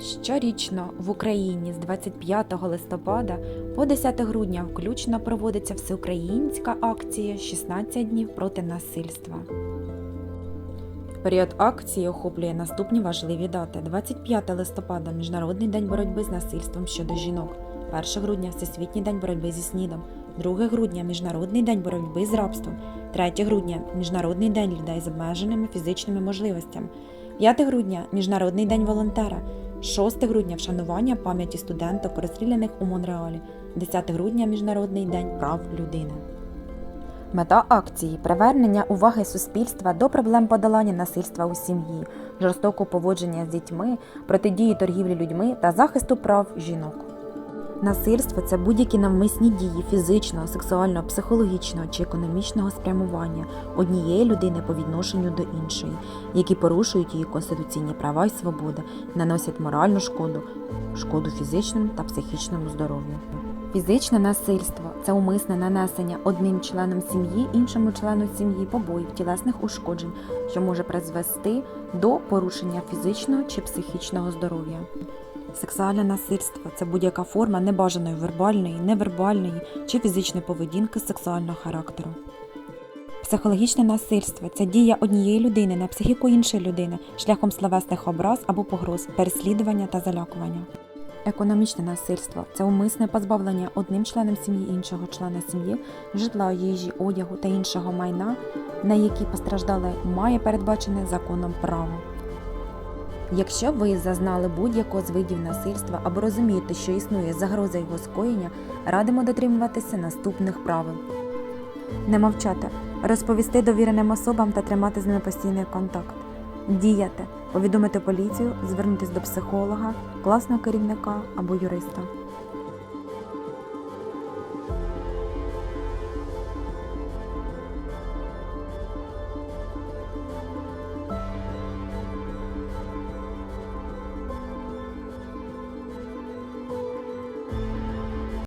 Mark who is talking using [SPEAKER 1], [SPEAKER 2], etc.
[SPEAKER 1] Щорічно в Україні з 25 листопада по 10 грудня включно проводиться всеукраїнська акція «16 днів проти насильства. Період акції охоплює наступні важливі дати: 25 листопада Міжнародний день боротьби з насильством щодо жінок, 1 грудня Всесвітній день боротьби зі СНІДом, 2 грудня Міжнародний день боротьби з рабством, 3 грудня Міжнародний день людей з обмеженими фізичними можливостями, 5 грудня Міжнародний день волонтера, 6 грудня вшанування пам'яті студенток, розстріляних у Монреалі, 10 грудня Міжнародний день прав людини. Мета акції привернення уваги суспільства до проблем подолання насильства у сім'ї, жорстокого поводження з дітьми, протидії торгівлі людьми та захисту прав жінок. Насильство це будь-які навмисні дії фізичного, сексуального, психологічного чи економічного спрямування однієї людини по відношенню до іншої, які порушують її конституційні права і свободи, наносять моральну шкоду, шкоду фізичному та психічному здоров'ю. Фізичне насильство це умисне нанесення одним членом сім'ї іншому члену сім'ї побоїв, тілесних ушкоджень, що може призвести до порушення фізичного чи психічного здоров'я. Сексуальне насильство це будь-яка форма небажаної вербальної, невербальної чи фізичної поведінки сексуального характеру. Психологічне насильство це дія однієї людини на психіку іншої людини шляхом словесних образ або погроз, переслідування та залякування. Економічне насильство це умисне позбавлення одним членом сім'ї іншого члена сім'ї житла, їжі, одягу та іншого майна, на які постраждалий має передбачене законом право. Якщо ви зазнали будь-якого з видів насильства або розумієте, що існує загроза його скоєння, радимо дотримуватися наступних правил: не мовчати, розповісти довіреним особам та тримати з ними постійний контакт, діяти, повідомити поліцію, звернутися до психолога, класного керівника або юриста.